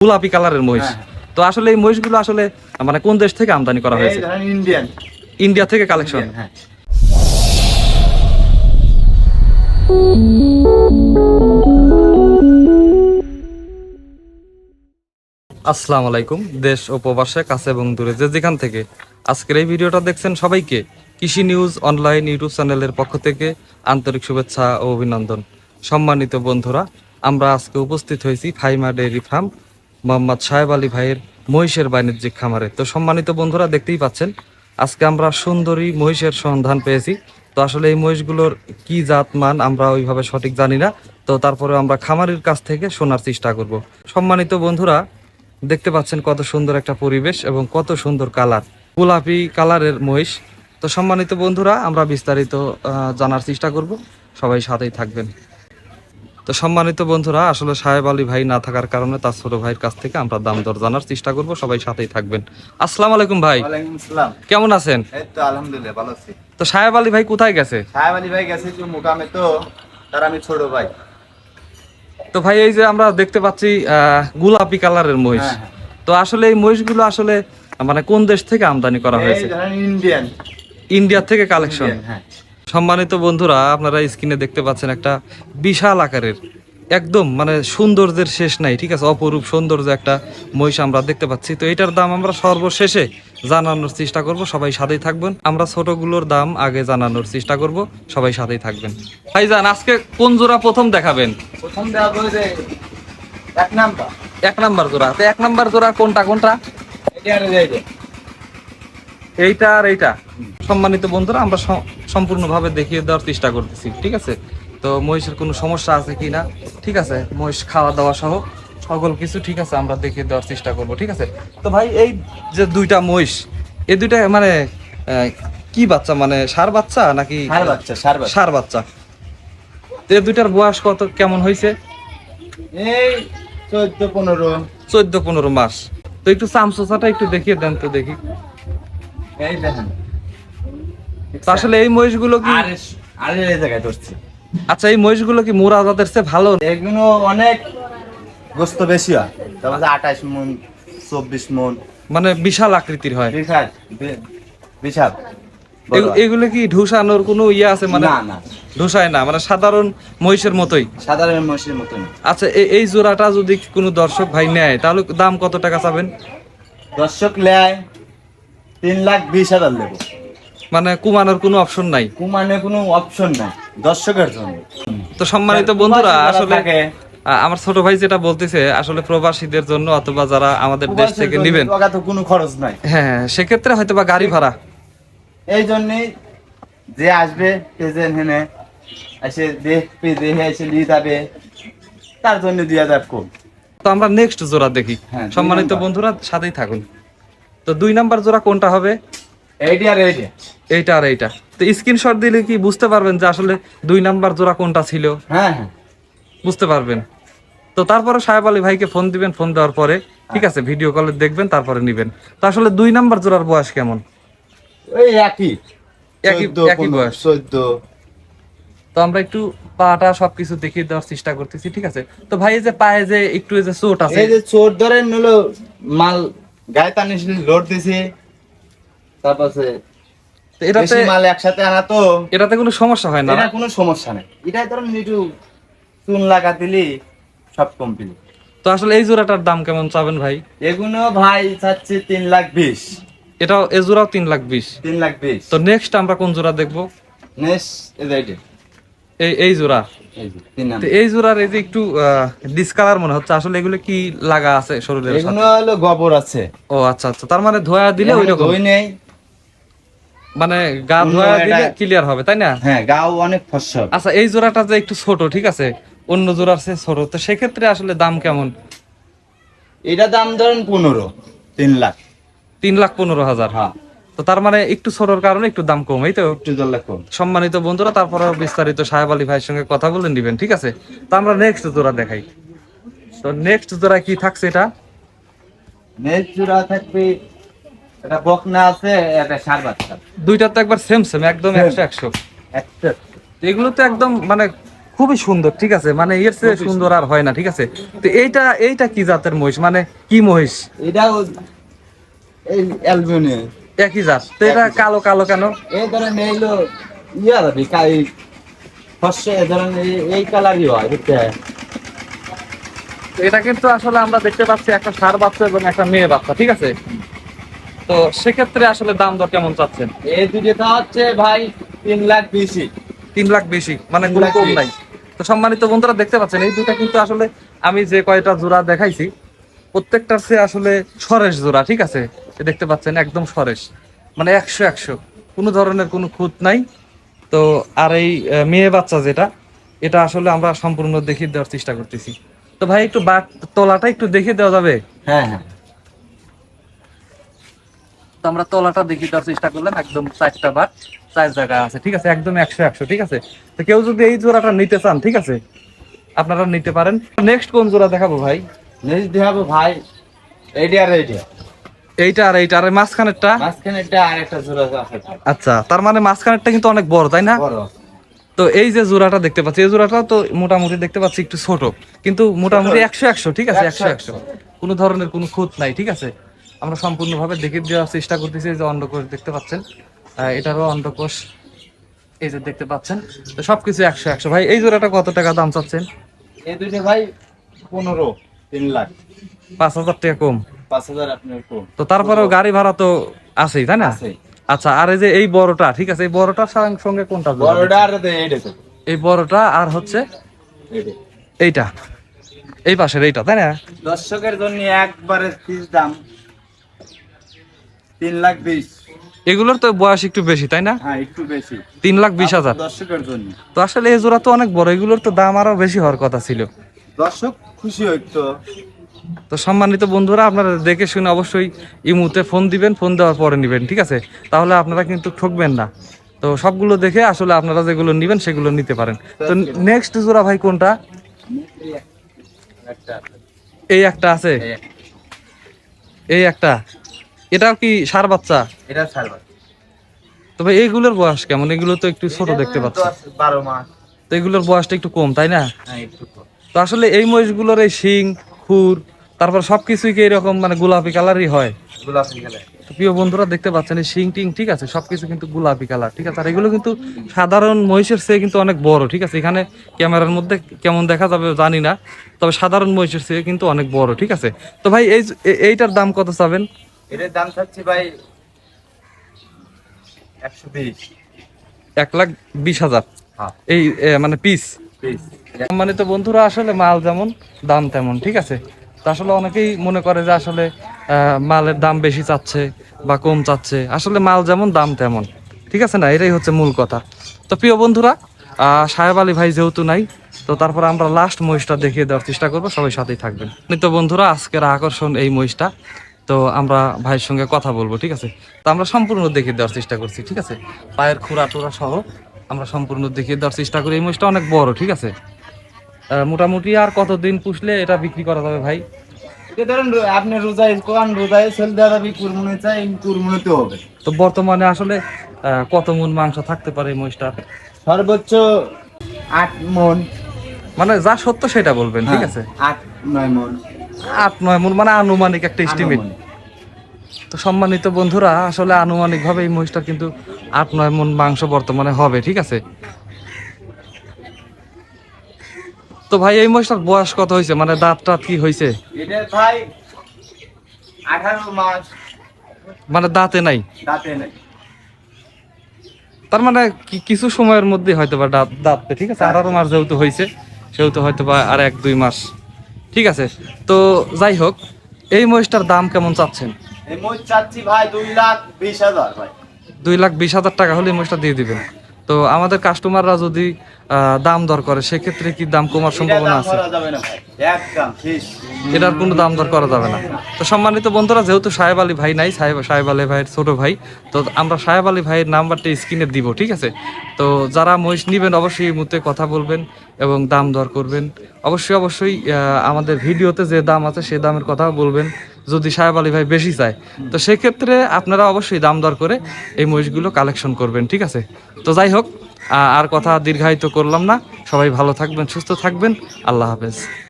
গোলাপি কালারের মহিষ। হ্যাঁ, তো আসলে এই মহিষগুলো আসলে মানে কোন দেশ থেকে আমদানি করা হয়েছে? ইন্ডিয়ান। ইন্ডিয়া থেকে কালেকশন হ্যাঁ। আসসালামু আলাইকুম দেশ ও প্রবাসে কাছে এবং দূরে যে যেখান থেকে আজকের এই ভিডিওটা দেখছেন সবাইকে কৃষি নিউজ অনলাইন ইউটিউব চ্যানেলের পক্ষ থেকে আন্তরিক শুভেচ্ছা ও অভিনন্দন। সম্মানিত বন্ধুরা আমরা আজকে উপস্থিত হয়েছি ফাইমা ডেয়ারি ফার্ম মোহাম্মদ সাহেব আলী ভাইয়ের মহিষের বাণিজ্যিক খামারে। তো সম্মানিত বন্ধুরা, দেখতেই পাচ্ছেন, আজকে আমরা সুন্দরী মহিষের সন্ধান পেয়েছি। তো আসলে এই মহিষগুলোর কি জাত, মান, আমরা ওইভাবে সঠিক জানি না। তো তারপরে আমরা খামারির কাছ থেকে শোনার চেষ্টা করব। সম্মানিত বন্ধুরা, দেখতে পাচ্ছেন কত সুন্দর একটা পরিবেশ এবং কত সুন্দর কালার, গোলাপি কালারের মহিষ। তো সম্মানিত বন্ধুরা, আমরা বিস্তারিত জানার চেষ্টা করব। সবাই সাথেই থাকবেন। তো সম্মানিত বন্ধুরা আসলে সাহেব আলী ভাই না থাকার কারণে তার ছোট ভাইয়ের কাছ থেকে আমরা দাম দর জানার চেষ্টা করব। সবাই সাথেই থাকবেন। আসসালাম আলাইকুম ভাই। কেমন আছেন? আলহামদুলিল্লাহ ভালো আছি। তো সাহেব আলী ভাই কোথায় গেছে? সাহেব আলী ভাই গেছে যে মুকামে তো তার আমি ছোট ভাই। তো ভাই এই যে আমরা দেখতে পাচ্ছি আহ, গোলাপি কালারের মহিষ। হ্যাঁ, হ্যাঁ। তো আসলে এই মহিষগুলো আসলে মানে কোন দেশ থেকে আমদানি করা হয়েছে? ইন্ডিয়ান ইন্ডিয়া থেকে কালেকশন হ্যাঁ। সম্মানিত বন্ধুরা আপনারা স্ক্রিনে দেখতে পাচ্ছেন একটা বিশাল আকারের একদম মানে সৌন্দর্যের শেষ নাই ঠিক আছে? অপরূপ সৌন্দর্য একটা মহিষ আমরা দেখতে পাচ্ছি। তো এটার দাম আমরা সর্বশেষে জানানোর চেষ্টা করব সবাই সাথেই থাকবেন। আমরা ছোটগুলোর দাম আগে জানানোর চেষ্টা করব সবাই সাথেই থাকবেন। ভাই ভাইজান আজকে কোন জোড়া প্রথম দেখাবেন? প্রথম দেওয়া বলে এক নাম্বার। এক নাম্বার জোড়া। তো এক নাম্বার জোড়া কোনটা কোনটা? এটা যে। এইটা আর এইটা। সম্মানিত বন্ধুরা আমরা সম- সম্পূর্ণভাবে দেখিয়ে দেওয়ার চেষ্টা করতেছি ঠিক আছে? তো মহিষের কোনো সমস্যা আছে কি না? ঠিক আছে মহিষ খাওয়া দাওয়া সহ সকল কিছু ঠিক আছে আমরা দেখিয়ে দেওয়ার চেষ্টা করব ঠিক আছে? তো ভাই এই যে দুইটা মহিষ এই দুইটা মানে কি বাচ্চা? মানে সার বাচ্চা নাকি সার বাচ্চা তো এই দুইটার বয়স কত কেমন হয়েছে? এই চোদ্দ পনেরো। চোদ্দ পনেরো মাস। তো একটু চামচোচাটা একটু দেখিয়ে দেন তো দেখি। এই দেখেন। আসলে এই মহিষগুলো কি আর আর এই জায়গায় ধরছি। আচ্ছা এই মহিষগুলো কি মোরা জাতের চেয়ে ভালো? এগুলো অনেক গোস্ত বেশি হয়। তারপরে আঠাশ মন চব্বিশ মন। মানে বিশাল আকৃতির হয়। বিশাল বিশাল। এগুলো কি ঢুসানোর কোনো ইয়ে আছে? মানে না না। ঢুসায় না মানে সাধারণ মহিষের মতোই। সাধারণ মহিষের মতো না। আচ্ছা এই জোড়াটা যদি কোনো দর্শক ভাই নেয় তাহলে দাম কত টাকা চাবেন? দর্শক লেয় তিন লাখ বিশ হাজার দেবো মানে কুমানোর কোনো অপশন নাই? কুমানে কোনো অপশন নাই দর্শকের জন্য। তো সম্মানিত বন্ধুরা আসলে আমার ছোট ভাই যেটা বলতেছে আসলে প্রবাসীদের জন্য অথবা যারা আমাদের দেশ থেকে জন্য নিবেন কোনো খরচ নাই। হ্যাঁ সেক্ষেত্রে হয়তো বা গাড়ি ভাড়া। এই জন্যই যে আসবে প্রেজেন্ট হেনে এসে দেখবে দেখে এসে নিয়ে যাবে তার জন্য দুই হাজার কম। তো আমরা নেক্সট জোড়া দেখি। হ্যাঁ, সম্মানিত বন্ধুরা সাথেই থাকুন। তো দুই নাম্বার জোড়া কোনটা হবে? এইটি আর এইটি। এইটা আর এইটা। তো স্ক্রিনশট দিলে কি বুঝতে পারবেন যে আসলে দুই নাম্বার জোড়া কোনটা ছিল? হ্যাঁ হ্যাঁ। বুঝতে পারবেন। তো তারপরে সাহেব আলী ভাইকে ফোন দিবেন ফোন দেওয়ার পরে ঠিক আছে ভিডিও কলে দেখবেন তারপরে নিবেন। তো আসলে দুই নাম্বার জোড়ার বয়স কেমন? ওই একই। একই একই বয়স। চোদ্দ। তো আমরা একটু পাটা সবকিছু দেখিয়ে দেওয়ার চেষ্টা করতেছি ঠিক আছে? তো ভাই এই যে পায়ে যে একটু এই যে চোট আছে। এই যে চোর ধরেন হলো মাল গায়ে টানে লোড দিছে। তারপরে এটাতে মাল একসাথে আনা তো। এটাতে কোনো সমস্যা হয় না? এটা কোনো সমস্যা নেই। এটাই ধরেন একটু চুন লাগা দিলি সব কমপ্লিট তো আসলে এই জোড়াটার দাম কেমন চাবেন ভাই? এগুলো ভাই চাচ্ছে তিন লাখ বিশ। এটাও এই জোড়াও তিন লাখ বিশ। তিন লাখ বিশ। তো নেক্সট আমরা কোন জোড়া দেখব? নেক্সট। এই এই জোড়া। এই জোড়ার যে একটু ডিসকালার মনে হচ্ছে আসলে এগুলো কি লাগা আছে শরীরের সাথে? এগুলো হলো গোবর আছে। ও আচ্ছা আচ্ছা তার মানে ধোয়া দিলে ওই রকম দই নেই। মানে গা ধোয়া দিলে ক্লিয়ার হবে তাই না? হ্যাঁ গাও অনেক ফসল আচ্ছা এই জোড়াটা যে একটু ছোট ঠিক আছে? অন্য জোড়ার চেয়ে ছোট তো সেক্ষেত্রে আসলে দাম কেমন? এটা দাম ধরেন পনেরো তিন লাখ। তিন লাখ পনেরো হাজার। হ্যাঁ। তো তার মানে একটু ছোটর কারণে একটু দাম কম এই তো? একটু কম সম্মানিত বন্ধুরা তারপরে বিস্তারিত সাহেব আলী ভাইয়ের সঙ্গে কথা বলে নিবেন ঠিক আছে? তো আমরা নেক্সট জোড়া দেখাই। তো নেক্সট জোড়া কি থাকছে এটা? নেক্সট জোড়া থাকবে এটা বকনা আছে এটা সার বাচ্চা। দুইটা তো একবার সেম সেম একদম. একশো একশো। একটা এগুলো তো একদম মানে খুবই সুন্দর ঠিক আছে? মানে এর চেয়ে সুন্দর আর হয় না ঠিক আছে? তো এইটা এইটা কি জাতের মহিষ? মানে কি মহিষ? এটাও এই অ্যালবিনিয়াম একই জাত। তো এটা কালো কালো কেন? এই ধরেন এইলো ইয়া কাই ফসে ধরেন এই- কালারই হয় বুঝতে এটা কিন্তু আসলে আমরা দেখতে পাচ্ছি একটা ষাঁড় বাচ্চা এবং একটা মেয়ে বাচ্চা ঠিক আছে? তো সেক্ষেত্রে আসলে দাম দর কেমন চাচ্ছেন? এই দুটোটা হচ্ছে ভাই তিন লাখ বেশি। তিন লাখ বেশি মানে কোনো কম নাই। তো সম্মানিত বন্ধুরা দেখতে পাচ্ছেন এই দুটা কিন্তু আসলে আমি যে কয়টা জোড়া দেখাইছি প্রত্যেকটার সে আসলে সরেশ জোড়া, ঠিক আছে? দেখতে পাচ্ছেন, একদম সরেশ। মানে একশো একশো। কোনো ধরনের কোনো খুঁত নাই। তো আর এই মেয়ে বাচ্চা যেটা, এটা আসলে আমরা সম্পূর্ণ দেখিয়ে দেওয়ার চেষ্টা করতেছি। তো ভাই, একটু বাট তলাটা একটু দেখিয়ে দেওয়া যাবে? হ্যাঁ হ্যাঁ। তো আমরা তলাটা দেখিয়ে দেওয়ার চেষ্টা করলাম, একদম চারটা বাট চার জায়গা আছে, ঠিক আছে? একদম একশো একশো, ঠিক আছে? তো কেউ যদি এই জোড়াটা নিতে চান, ঠিক আছে? আপনারা নিতে পারেন। নেক্সট কোন জোড়া দেখাবো ভাই? নেক্সট দেখাবো ভাই এইটা আর এইটা। এইটা আর এইটা আর এই মাঝখানেরটা? আর একটা জোড়া আছে আচ্ছা তার মানে মাঝখানেরটা কিন্তু অনেক বড় তাই না? বড়। তো এই যে জোড়াটা দেখতে পাচ্ছি এই জোড়াটা তো মোটামুটি দেখতে পাচ্ছি একটু ছোট কিন্তু মোটামুটি একশো একশো ঠিক আছে? একশো একশো। কোনো ধরনের কোনো খুঁত নাই ঠিক আছে? আমরা সম্পূর্ণভাবে দেখে দেওয়ার চেষ্টা করতেছি এই যে অন্ডকোষ দেখতে পাচ্ছেন। এটারও অন্ডকোষ এই যে দেখতে পাচ্ছেন। তো সবকিছু একশো একশো। ভাই এই জোড়াটা কত টাকা দাম চাচ্ছেন? এই দুইটা ভাই পনেরো। তিন লাখ। পাঁচ হাজার টাকা কম। পাঁচ হাজার আপনার কম। তো তারপরেও গাড়ি ভাড়া তো আছেই তাই না? আচ্ছা আর এই যে এই বড়টা ঠিক আছে এই বড়টার সঙ্গে- কোনটা বড়টা আর এই বড়টা আর হচ্ছে এইটা। এইটা। এই পাশের এইটা তাই না? দর্শকের জন্য একবারে ফিস দাম। তিন লাখ বিশ। এগুলোর তো বয়স একটু বেশি তাই না? হ্যাঁ একটু বেশি। তিন লাখ বিশ হাজার। দর্শকের জন্য। তো আসলে এই জোড়া তো অনেক বড় এগুলোর তো দাম আরও বেশি হওয়ার কথা ছিল। দর্শক খুশি হইতো তো। সম্মানিত বন্ধুরা আপনারা দেখে শুনে অবশ্যই ইমুতে ফোন দিবেন ফোন দেওয়ার পরে নেবেন ঠিক আছে? তাহলে আপনারা কিন্তু ঠকবেন না। তো সবগুলো দেখে আসলে আপনারা যেগুলো নেবেন সেগুলো নিতে পারেন। তো নেক্সট জোড়া ভাই কোনটা? এই একটা আছে। এই একটা। এটাও কি সার বাচ্চা? এটা সার্ভার তবে এইগুলোর বয়স কেমন? এগুলো তো একটু ছোট দেখতে পাচ্ছি। বারো মাস। তো এগুলোর বয়সটা একটু কম তাই না? হ্যাঁ একটু কম। তো আসলে এই মহিষগুলোর এই শিং খুর তারপর সব কিছুই কি এরকম মানে গোলাপি কালারই হয়? গোলাপি কালার। প্রিয় বন্ধুরা দেখতে পাচ্ছেন এই শিং টিং ঠিক আছে সবকিছু কিন্তু গোলাপি কালার ঠিক আছে? আর এগুলো কিন্তু সাধারণ মহিষের চেয়ে কিন্তু অনেক বড় ঠিক আছে? এখানে ক্যামেরার মধ্যে কেমন দেখা যাবে জানি না তবে সাধারণ মহিষের চেয়ে কিন্তু অনেক বড় ঠিক আছে? তো ভাই এই এইটার দাম কত চাবেন? এটার দাম থাকছে ভাই একশো বিশ। এক লাখ বিশ হাজার। হ্যাঁ। এই মানে পিস। সম্মানিত বন্ধুরা, আসলে মাল যেমন, দাম তেমন, ঠিক আছে? তো আসলে অনেকেই মনে করে যে আসলে মালের দাম বেশি চাচ্ছে বা কম চাচ্ছে। আসলে মাল যেমন, দাম তেমন, ঠিক আছে না? এটাই হচ্ছে মূল কথা। তো প্রিয় বন্ধুরা সাহেব আলী ভাই যেহেতু নাই, তো তারপর আমরা লাস্ট মহিষটা দেখিয়ে দেওয়ার চেষ্টা করব। সবাই সাথেই থাকবেন। তো বন্ধুরা, আজকের আকর্ষণ এই মহিষটা। তো আমরা ভাইয়ের সঙ্গে কথা বলব, ঠিক আছে? তো আমরা সম্পূর্ণ দেখিয়ে দেওয়ার চেষ্টা করছি, ঠিক আছে? পায়ের খুঁড়া টুরা সহ আমরা সম্পূর্ণ দেখিয়ে দেওয়ার চেষ্টা করি। এই মহিষটা অনেক বড়, ঠিক আছে? মোটামুটি আর কতদিন পুষলে এটা বিক্রি করা যাবে ভাই? ধরেন আপনি রোজায় কোন রোজায় সেল দেওয়া যাবে কুরমুনে চাই কুরমুনেতে হবে। তো বর্তমানে আসলে কত মন মাংস থাকতে পারে মহিষটার সর্বোচ্চ আট মন। মানে যা সত্য সেটা বলবেন ঠিক আছে? হ্যাঁ, আট নয় মন। আট নয় মন মানে আনুমানিক একটা এস্টিমেট তো সম্মানিত বন্ধুরা আসলে আনুমানিক ভাবে এই মহিষটা কিন্তু আট নয় মন মাংস বর্তমানে হবে ঠিক আছে? তো ভাই এই মহিষটার বয়স কত হয়েছে? মানে দাঁত টাত কি হয়েছে? মানে দাঁতে নাই? দাঁতে নেই। তার মানে কিছু সময়ের মধ্যে হয়তো বা দাঁত দাঁততে ঠিক আছে? আঠারো মাস যেহেতু হয়েছে সেহেতু হয়তো বা আর এক দুই মাস। ঠিক আছে? তো যাই হোক এই মহিষটার দাম কেমন চাচ্ছেন? এই মই চাচ্ছি ভাই দুই লাখ বিশ হাজার ভাই। দুই লাখ বিশ হাজার টাকা হলে এই মহিষটা দিয়ে দিবেন। তো আমাদের কাস্টমাররা যদি দাম দর করে সেক্ষেত্রে কি দাম কমার সম্ভাবনা আছে? এটার কোনো দাম দর করা যাবে না। তো সম্মানিত বন্ধুরা যেহেতু সাহেব আলী ভাই নাই সাহেব সাহেব আলী ভাইয়ের ছোট ভাই তো আমরা সাহেব আলী ভাইয়ের নাম্বারটা স্ক্রিনে দিব ঠিক আছে? তো যারা মহিষ নেবেন অবশ্যই এই মুহূর্তে কথা বলবেন এবং দাম দর করবেন। অবশ্যই অবশ্যই আমাদের ভিডিওতে যে দাম আছে সে দামের কথাও বলবেন যদি সাহেব আলী ভাই বেশি চায়। তো সেক্ষেত্রে আপনারা অবশ্যই দাম দর করে এই মহিষগুলো কালেকশন করবেন ঠিক আছে? তো যাই হোক আর কথা দীর্ঘায়িত করলাম না। সবাই ভালো থাকবেন, সুস্থ থাকবেন। আল্লাহ হাফেজ।